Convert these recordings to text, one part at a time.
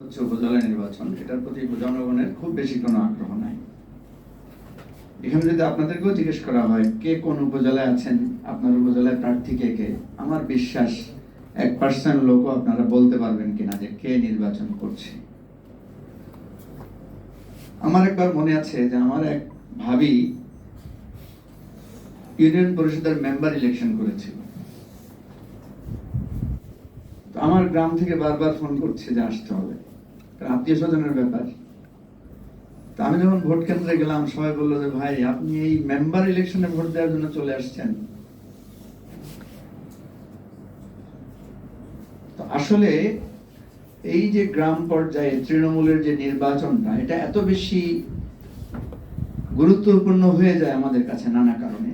হচ্ছে উপজেলা নির্বাচন, এটার প্রতি জনগণের খুব বেশি কোনো আগ্রহ নাই। এখানে যদি আপনাদেরকেও জিজ্ঞেস করা হয়, কে কোন উপজেলায় আছেন, আপনার উপজেলায় প্রার্থী কে কে? আমার বিশ্বাস এক পার্সেন্ট লোকও আপনারা বলতে পারবেন কিনা যে কে নির্বাচন করছে। আমার একবার মনে আছে যে আমার এক ভাবি ইউনিয়ন পরিষদের মেম্বার ইলেকশন করেছিল। আমার গ্রাম থেকে বারবার ফোন করছে যে আসতে হবে। আত্মীয় স্বজনের ব্যাপার। তো আমি যখন ভোট কেন্দ্রে গেলাম, সবাই বলল যে, ভাই, আপনি এই মেম্বার ইলেকশনে ভোট দেওয়ার জন্য চলে আসছেন। তো আসলে এই যে গ্রাম পর্যায়ে তৃণমূলের যে নির্বাচনটা, এটা এত বেশি গুরুত্বপূর্ণ হয়ে যায় আমাদের কাছে নানা কারণে।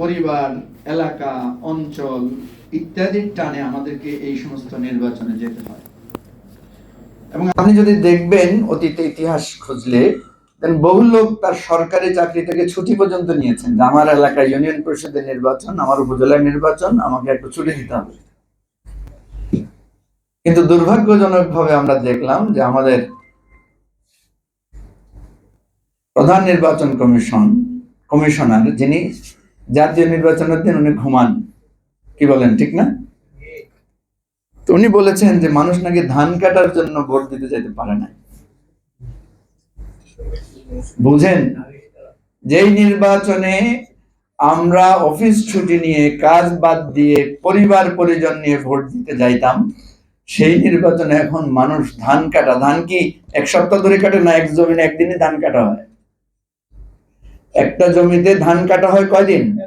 পরিবার, এলাকা, অঞ্চল ইত্যাদির টানে আমাদেরকে এই সমস্ত নির্বাচনে যেতে হয়। এবং আপনি যদি দেখবেন অতীতে ইতিহাস খুঁজলে দেন বহু লোক তার সরকারি চাকরি থেকে ছুটি পর্যন্ত নিয়েছেন। যে আমার এলাকায় ইউনিয়ন পরিষদের নির্বাচন, আমার উপজেলার নির্বাচন, আমাকে একটু ছুটি দিতে হবে। কিন্তু দুর্ভাগ্যজনক ভাবে আমরা দেখলাম যে আমাদের প্রধান নির্বাচন কমিশন, কমিশনার যিনি জাতীয় নির্বাচনের দিন উনি ঘুমান। কি বলেন, ঠিক না? তো উনি বলেছেন যে মানুষ নাকি ধান কাটার জন্য ভোট দিতে যেতে পারে না। বুঝেন? যেই নির্বাচনে আমরা অফিস ছুটি নিয়ে কাজ বাদ দিয়ে পরিবার পরিজন নিয়ে ভোট দিতে যাইতাম সেই নির্বাচনে এখন মানুষ ধান কাটা। ধান কি এক সপ্তাহ ধরে কাটে না এক জমিনে একদিনে ধান কাটা হয়? একটা জমিতে ধান কাটা হয় কয়দিন?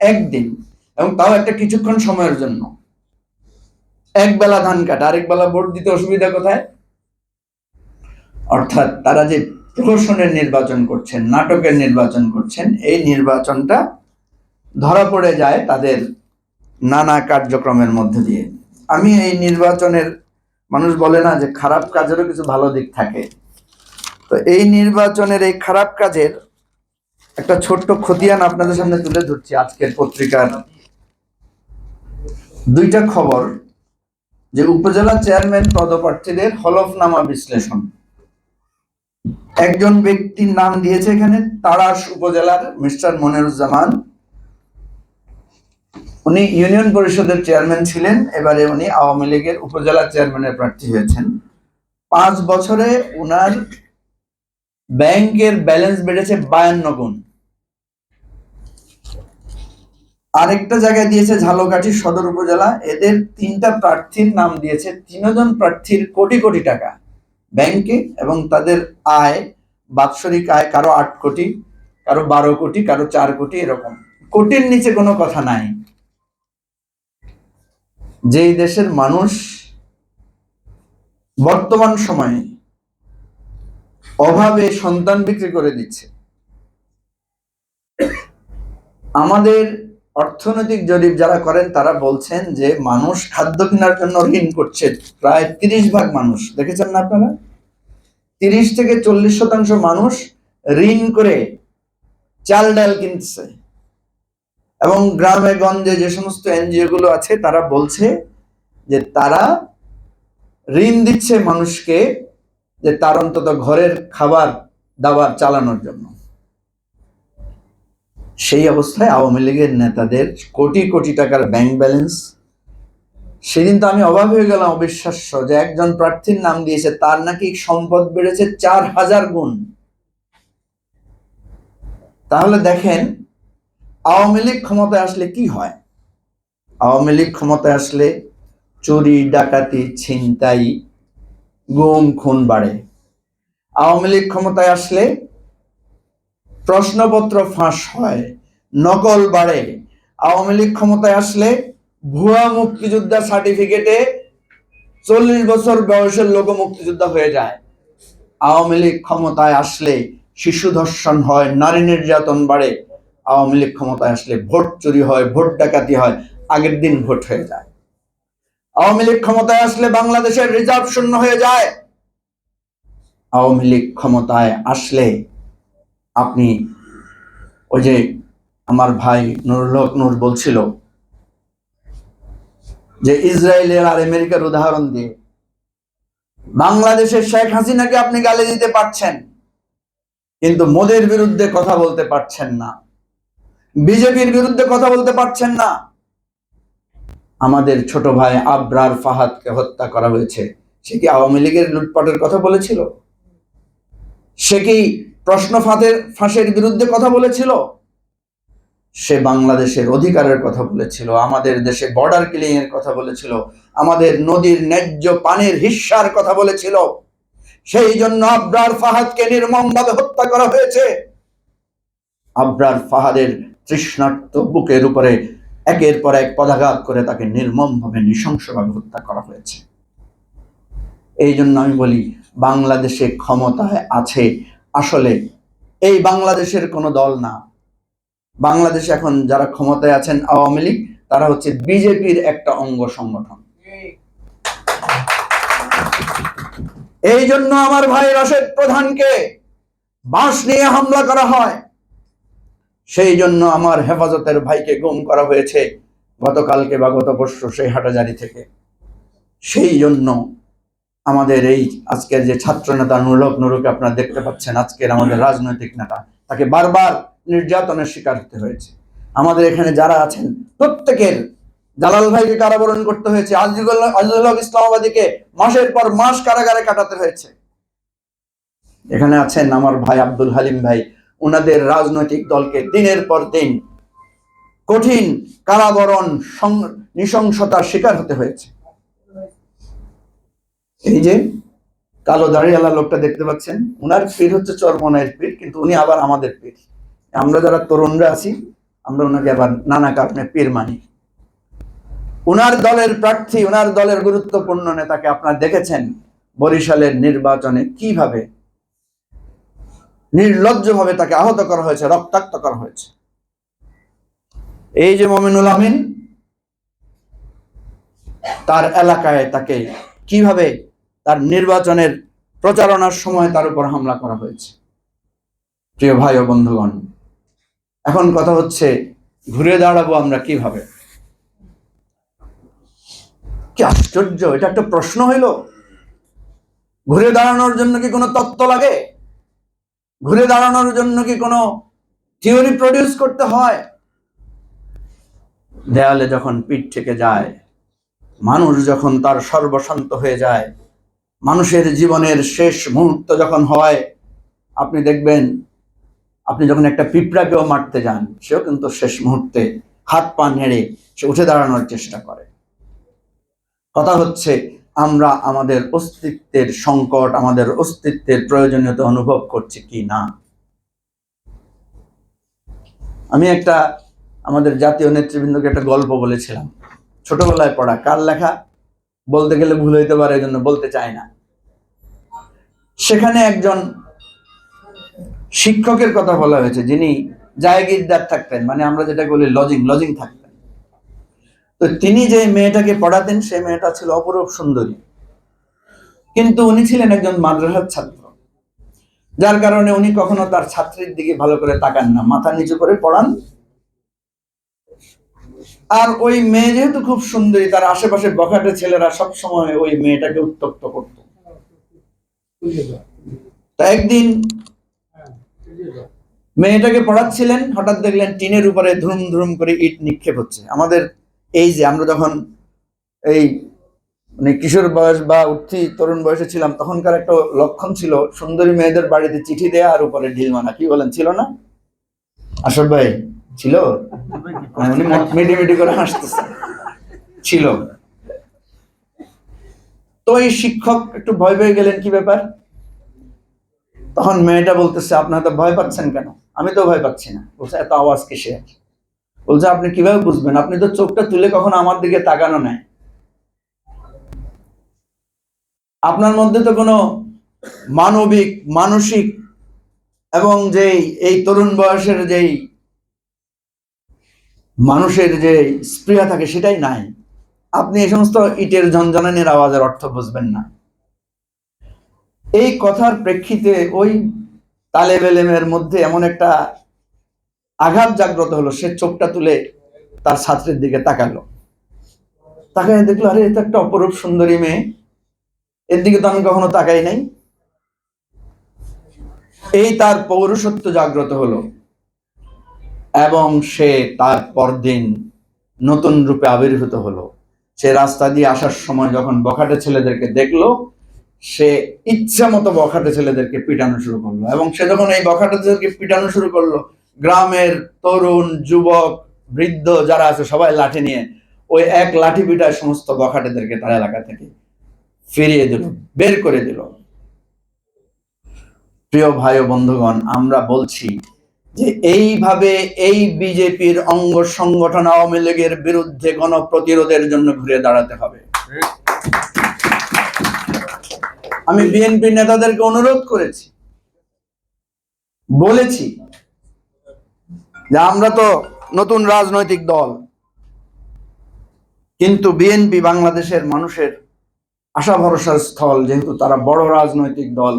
একদিন। এবং তাও একটা কিছুক্ষণ সময়ের জন্য। এক বেলা ধান কাটা, আরেক বেলা ভোট দিতে অসুবিধা কোথায়? অর্থাৎ তারা যে প্রহসনের নির্বাচন করছেন, নাটকের নির্বাচন করছেন, এই নির্বাচনটা ধরা পড়ে যায় তাদের নানা কার্যক্রমের মধ্যে দিয়ে। আমি এই নির্বাচনের, মানুষ বলে না যে খারাপ কাজেরও কিছু ভালো দিক থাকে। তো এই নির্বাচনের এই খারাপ কাজের একটা ছোট্ট খতিয়ান আপনাদের সামনে তুলে ধরছি আজকের পত্রিকার। দুইটা খবর যে উপজেলা চেয়ারম্যান পদপ্রার্থীদের হলফনামা বিশ্লেষণ। একজন ব্যক্তির নাম দিয়েছে এখানে তারাস উপজেলার মিস্টার মনিরুজ্জামান। উনি ইউনিয়ন পরিষদের চেয়ারম্যান ছিলেন, এবারে উনি আওয়ামী লীগের উপজেলা চেয়ারম্যানের প্রার্থী হয়েছেন। পাঁচ বছরে উনার ব্যাংকের ব্যালেন্স বেড়েছে বায়ান্ন গুণ। আরেকটা জায়গায় দিয়েছে ঝালকাঠি সদর উপজেলা। এদের তিনটা প্রার্থীর নাম দিয়েছে। তিনজন প্রার্থীর কোটি কোটি টাকা। ব্যাংকে এবং তাদের আয়, বাৎসরিক আয় কারও আট কোটি, কারও বারো কোটি, কারও চার কোটি, এরকম। কোটির নিচে কোনো কথা নাই। যেই দেশের মানুষ বর্তমান সময়ে অভাবে সন্তান বিক্রি করে দিচ্ছে, আমাদের অর্থনৈতিক জরিপ যারা করেন, তারা বলছেন যে মানুষ খাদ্য কেনার জন্য ঋণ করছে। প্রায় তিরিশ ভাগ মানুষ। দেখেছেন না আপনারা? তিরিশ থেকে চল্লিশ শতাংশ মানুষ ঋণ করে চাল ডাল কিনছে। এবং গ্রামে, গঞ্জে যে সমস্ত এনজিও গুলো আছে, তারা বলছে যে তারা ঋণ দিচ্ছে মানুষকে যে তার অন্তত ঘরের খাবার দাবার চালানোর জন্য। সেই অবস্থায় আওয়ামী লীগের নেতাদের কোটি কোটি টাকার ব্যাংক ব্যালেন্স সেদিন তো আমি অবাক হয়ে গেলাম, অবিশ্বাস্য, যে একজন প্রার্থীর নাম দিয়েছে, তার নাকি সম্পদ বেড়েছে চার হাজার গুণ। তাহলে দেখেন, আওয়ামী লীগ ক্ষমতায় আসলে কি হয়? আওয়ামী লীগ ক্ষমতায় আসলে চুরি, ডাকাতি, ছিনতাই, গুম, খুন বাড়ে। আওয়ামী লীগ ক্ষমতায় আসলে প্রশ্নপত্র ফাঁস হয়। নকল বাড়ে। আওয়ামী লীগ ক্ষমতায় আসলে ভুয়া মুক্তিযোদ্ধা সার্টিফিকেটে চল্লিশ বছর বয়সের লোক মুক্তিযোদ্ধা হয়ে যায়। আওয়ামী লীগ ক্ষমতায় আসলে শিশু ধর্ষণ হয়, নারী নির্যাতন বাড়ে। আওয়ামী লীগ ক্ষমতায় আসলে ভোট চুরি হয়, ভোট ডাকাতি হয়, আগের দিন ভোট হয়ে যায়। আওয়ামী লীগ ক্ষমতায় আসলে বাংলাদেশের রিজার্ভ শূন্য হয়ে যায়। আওয়ামী লীগ ক্ষমতায় আসলে আপনি ওই যে আমার ভাই নুরুল হক নূর বলছিল যে ইসরায়েলের আর আমেরিকার উদাহরণ দিয়ে। বাংলাদেশের শেখ হাসিনাকে আপনি গালি দিতে পারছেন, কিন্তু মোদের বিরুদ্ধে কথা বলতে পারছেন না। বিজেপির বিরুদ্ধে কথা বলতে পারছেন না। আমাদের ছোট ভাই আবরার ফাহাদকে হত্যা করা হয়েছে। সে কি আওয়ামী লীগের লুটপাটের কথা বলেছিল? সে কি প্রশ্ন ফাঁদের ফাঁসের বিরুদ্ধে কথা বলেছিল? সে বাংলাদেশের অধিকারের কথা বলেছিল, আমাদের দেশে বর্ডার কিলিং এর কথা বলেছিল, আমাদের নদীর ন্যায্য পানির হিস্সার কথা বলেছিল। সেই জন্য আবরার ফাহাদকে নির্মমভাবে হত্যা করা হয়েছে। আবরার ফাহাদের তৃষ্ণার্ত বুকের উপরে একের পর এক পদাঘাত করে তাকে নির্মমভাবে, নৃশংসভাবে হত্যা করা হয়েছে। এই জন্য আমি বলি, বাংলাদেশে ক্ষমতায় আছে আসলে, এই বাংলাদেশের কোনো দল না। বাংলাদেশে এখন যারা ক্ষমতায় আছেন আওয়ামী লীগ, তারা হচ্ছে বিজেপির একটা অঙ্গ সংগঠন। এই জন্য আমার ভাই রাশেদ প্রধানকে বাঁশ নিয়ে হামলা করা হয়। সেই জন্য আমার হেফাজতের ভাইকে গুম করা হয়েছে গতকালকে বা গত পরশু সেই হাটাজারি থেকে। সেই জন্য আমাদের এই আজকের যে ছাত্র নেতা নুরুলক নুরুকে আপনারা দেখতে পাচ্ছেন, আজকের আমাদের রাজনৈতিক নেতা। তাকে বারবার নির্যাতনের শিকার হতে হয়েছে। আমাদের এখানে যারা আছেন, প্রত্যেকের জালাল ভাইকে কারাবরণ করতে হয়েছে। আজিজুল আজিজুল ইসলামাবাদীকে মাসের পর মাস কারাগারে কাটাতে হয়েছে। এখানে আছেন আমার ভাই আব্দুল হালিম ভাই। ওনাদের রাজনৈতিক দলকে দিনের পর দিন কঠিন কারাবরণ নৃশংসতার শিকার হতে হয়েছে। এই যে কালো দাঁড়িয়ালা লোকটা দেখতে পাচ্ছেন ওনার পীর হচ্ছে চরমনের পীর, কিন্তু উনি আবার আমাদের পীর। আমরা যারা তরুণরা আছি, আমরা ওনাকে আবার নানা কারণে পীর মানি। উনার দলের প্রার্থী, উনার দলের গুরুত্বপূর্ণ নেতাকে আপনারা দেখেছেন বরিশালের নির্বাচনে কীভাবে নির্লজ্জভাবে তাকে আহত করা হয়েছে, রক্তাক্ত করা হয়েছে। এই যে মমিনুল আমিন, তার এলাকায় তাকে কীভাবে তার নির্বাচনের প্রচারণার সময় তার উপর হামলা করা হয়েছে। প্রিয় ভাই ও বন্ধুগণ এখন কথা হচ্ছে, ঘুরে দাঁড়াবো আমরা কীভাবে? কি আশ্চর্য, এটা একটা প্রশ্ন হইল। ঘুরে দাঁড়ানোর জন্য কি কোনো তত্ত্ব লাগে? ঘুরে দাঁড়ানোর জন্য কি কোনো থিওরি প্রডিউস করতে হয়? দেয়ালে যখন পিঠ থেকে যায়, মানুষ যখন তার সর্বশান্ত হয়ে যায়, মানুষের জীবনের শেষ মুহূর্ত যখন হয়, আপনি দেখবেন আপনি যখন একটা পিঁপড়াকেও মারতে যান, সেও কিন্তু শেষ মুহূর্তে হাত পা নেড়ে সে উঠে দাঁড়ানোর চেষ্টা করে। কথা হচ্ছে, আমরা আমাদের অস্তিত্বের সংকট, আমাদের অস্তিত্বের প্রয়োজনীয়তা অনুভব করছি কি না? আমি একটা আমাদের জাতীয় নেতৃবৃন্দকে একটা গল্প বলেছিলাম। ছোটবেলায় পড়া কার লেখা? বলতে গেলে ভুল হইতে পারে এই জন্য বলতে চাই না। সেখানে একজন শিক্ষকের কথা বলা হয়েছে, যিনি জায়গিরদার থাকতেন মানে আমরা যেটা বলি লজিং লজিং থাকতেন। তো তিনি যে মেয়েটাকে পড়াতেন, সেই মেয়েটা ছিল অপরূপ সুন্দরী। কিন্তু উনি ছিলেন একজন মাদ্রাসার ছাত্র। যার কারণে উনি কখনো তার ছাত্রীর দিকে ভালো করে তাকান না, মাথা নিচু করে পড়ান। আর ওই মেয়ে যেহেতু খুব সুন্দরী, তার আশেপাশে বখাটে ছেলেরা সব সময় ওই মেয়েটাকে উত্তক্ত করত। একদিন মেয়েটাকে পড়াচ্ছিলেন হঠাৎ দেখলেন টিনের উপরে ধুম ধুম করে ইট নিক্ষেপ হচ্ছে। আমাদের এই যে আমরা যখন এই মানে কিশোর বয়স বা উঠতি তরুণ বয়সে ছিলাম তখনকার একটা লক্ষণ ছিল সুন্দরী মেয়েদের বাড়িতে চিঠি দেয়া আর উপরে ঢিল মানা কি বলেন ছিল না? আসর ভাই ছিল? হ্যাঁ, উনি মিটি মিটি করে হাসতেছে। ছিল। তো এই শিক্ষক একটু ভয় পেয়ে গেলেন কি ব্যাপার? তখন মেয়েটা বলতেছে, আপনার তো ভয় পাচ্ছেন কেন? আমি তো ভয় পাচ্ছি না। বলছে, এত আওয়াজ কিসে বলছে, আপনি কীভাবে বুঝবেন? আপনি তো চোখটা তুলে কখনো আমার দিকে তাকানো নাই। আপনার মধ্যে তো কোনো মানবিক, মানসিক এবং যেই, এই তরুণ বয়সের যেই মানুষের যে স্পৃহা থাকে সেটাই নাই। আপনি এই সমস্ত ইটের ঝনঝনানির আওয়াজের অর্থ বুঝবেন না। এই কথার প্রেক্ষিতে ওই তালেব এলেমের মধ্যে এমন একটা আঘাত জাগ্রত হলো, সে চোখটা তুলে তার ছাত্রের দিকে তাকালো। তাকাই দেখল, আরে, এটা একটা অপরূপ সুন্দরী মেয়ে। এর দিকে তো আমি কখনো তাকাই নাই। এই তার পৌরসত্ব জাগ্রত হলো এবং সে তার পরদিন নতুন রূপে আবির্ভূত হলো। সে রাস্তা দিয়ে আসার সময় যখন বখাটে ছেলেদেরকে দেখল সে ইচ্ছা মতো বখাটে ছেলেদেরকে পিটানো শুরু করল এবং সে যখন এই বখাটে ছেলেদেরকে পিটানো শুরু করল, গ্রামের তরুণ, যুবক, বৃদ্ধ যারা আছে সবাই লাঠি নিয়ে ওই এক লাঠি পিটায় সমস্ত বখাটেদেরকে তার এলাকা থেকে ফিরিয়ে দিল, বের করে দিল। প্রিয় ভাই ও বন্ধুগণ, আমরা বলছি যে এইভাবে এই বিজেপির অঙ্গ সংগঠন আওয়ামী লীগের বিরুদ্ধে গণপ্রতিরোধের জন্য ঘুরে দাঁড়াতে হবে। আমি বিএনপি নেতাদেরকে অনুরোধ করেছি, বলেছি যে আমরা তো নতুন রাজনৈতিক দল, কিন্তু বিএনপি বাংলাদেশের মানুষের আশা ভরসার স্থল, যেহেতু তারা বড় রাজনৈতিক দল,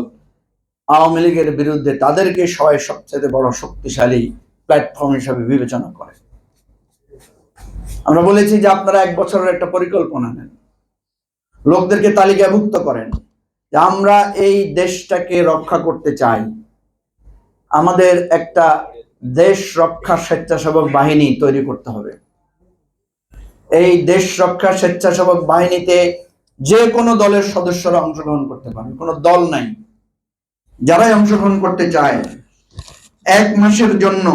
আওয়ামী লীগের বিরুদ্ধে তাদেরকে সবাই সবচেয়ে বড় শক্তিশালী প্ল্যাটফর্ম হিসাবে বিবেচনা করে। আমরা বলেছি যে আপনারা এক বছরের একটা পরিকল্পনা নেন। লোকদেরকে তালিকাভুক্ত করেন। আমরা এই দেশটাকে রক্ষা করতে চাই। আমাদের একটা দেশ রক্ষা স্বেচ্ছাসেবক বাহিনী তৈরি করতে হবে। এই দেশ রক্ষা স্বেচ্ছাসেবক বাহিনীতে যে কোনো দলের সদস্যরা অংশগ্রহণ করতে পারে কোনো দল নাই। যারাই অংশগ্রহণ করতে চায়, এক মাসের জন্য,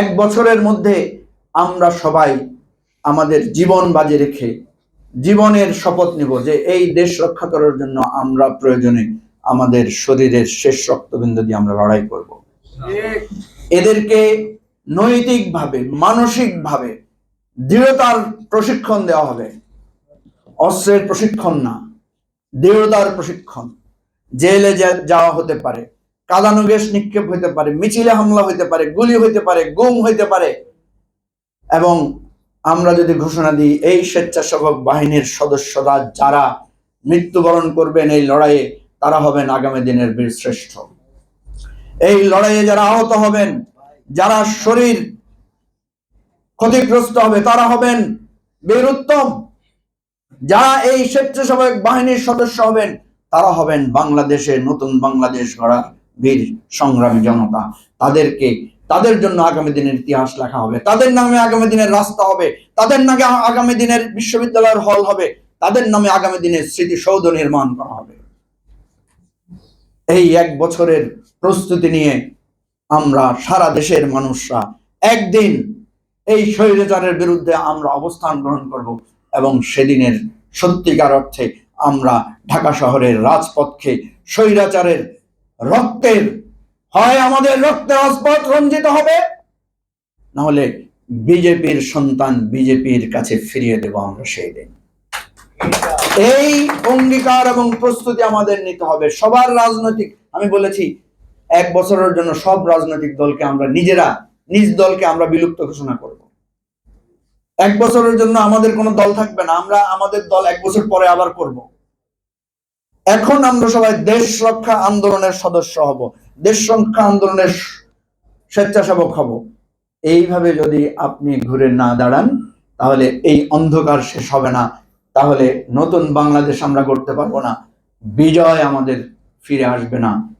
এক বছরের মধ্যে আমরা সবাই আমাদের জীবন বাজি রেখে জীবনের শপথ নিব যে এই দেশ রক্ষা করার জন্য আমরা প্রয়োজনে আমাদের শরীরের শেষ রক্তবিন্দু দিয়ে আমরা লড়াই করব। এদেরকে নৈতিকভাবে, মানসিকভাবে দৃঢ়তার প্রশিক্ষণ দেওয়া হবে। অস্ত্রের প্রশিক্ষণ না, দৃঢ়তার প্রশিক্ষণ। জেলে যাওয়া হতে পারে, কাদানো গ্যাস নিক্ষেপ হইতে পারে, মিছিলে হামলা হইতে পারে, গুলি হইতে পারে, গুম হইতে পারে এবং আমরা যদি ঘোষণা দিই, এই স্বেচ্ছাসেবক বাহিনীর সদস্যরা যারা মৃত্যুবরণ করবেন এই লড়াইয়ে, তারা হবেন আগামী দিনের বীর শ্রেষ্ঠ। এই লড়াইয়ে যারা আহত হবেন, যারা শরীর ক্ষতিগ্রস্ত হবে, তারা হবেন বীর উত্তম। যারা এই স্বেচ্ছাসেবক বাহিনীর সদস্য হবেন, তারা হবেন বাংলাদেশে নতুন বাংলাদেশ গড়া বীর সংগ্রামী জনতা। তাদেরকে তাদের জন্য আগামী দিনের ইতিহাস লেখা হবে। তাদের নামে আগামী দিনের রাস্তা হবে। তাদের নামে আগামী দিনের বিশ্ববিদ্যালয়ের হল হবে। তাদের নামে আগামী দিনের স্মৃতিসৌধ নির্মাণ করা হবে। এই এক বছরের প্রস্তুতি নিয়ে আমরা সারা দেশের মানুষরা একদিন এই স্বৈরাচারের বিরুদ্ধে আমরা অবস্থান গ্রহণ করব এবং সেদিনের সত্যিকার অর্থে আমরা ঢাকা শহরের রাজপথকে স্বৈরাচারের রক্তের হয় আমাদের রক্তে রাজপথ রঞ্জিত হবে না হলে বিজেপির সন্তান বিজেপির কাছে ফিরিয়ে দেব আমরা সেই দিন। এই অঙ্গীকার এবং প্রস্তুতি আমাদের নিতে হবে। সবার রাজনৈতিক, আমি বলেছি, এক বছরের জন্য সব রাজনৈতিক দলকে আমরা নিজেরা, নিজ দলকে আমরা বিলুপ্ত ঘোষণা করব। এক বছরের জন্য আমাদের কোনো দল থাকবে না, আমরা আমাদের দল এক বছর পরে আবার করব। এখন আমরা সবাই দেশ রক্ষা আন্দোলনের সদস্য হব। দেশ সংখ্যা আন্দোলনের স্বেচ্ছাসেবক হব। এইভাবে যদি আপনি ঘুরে না দাঁড়ান, তাহলে এই অন্ধকার শেষ হবে না। তাহলে নতুন বাংলাদেশ আমরা করতে পারব না। বিজয় আমাদের ফিরে আসবে না।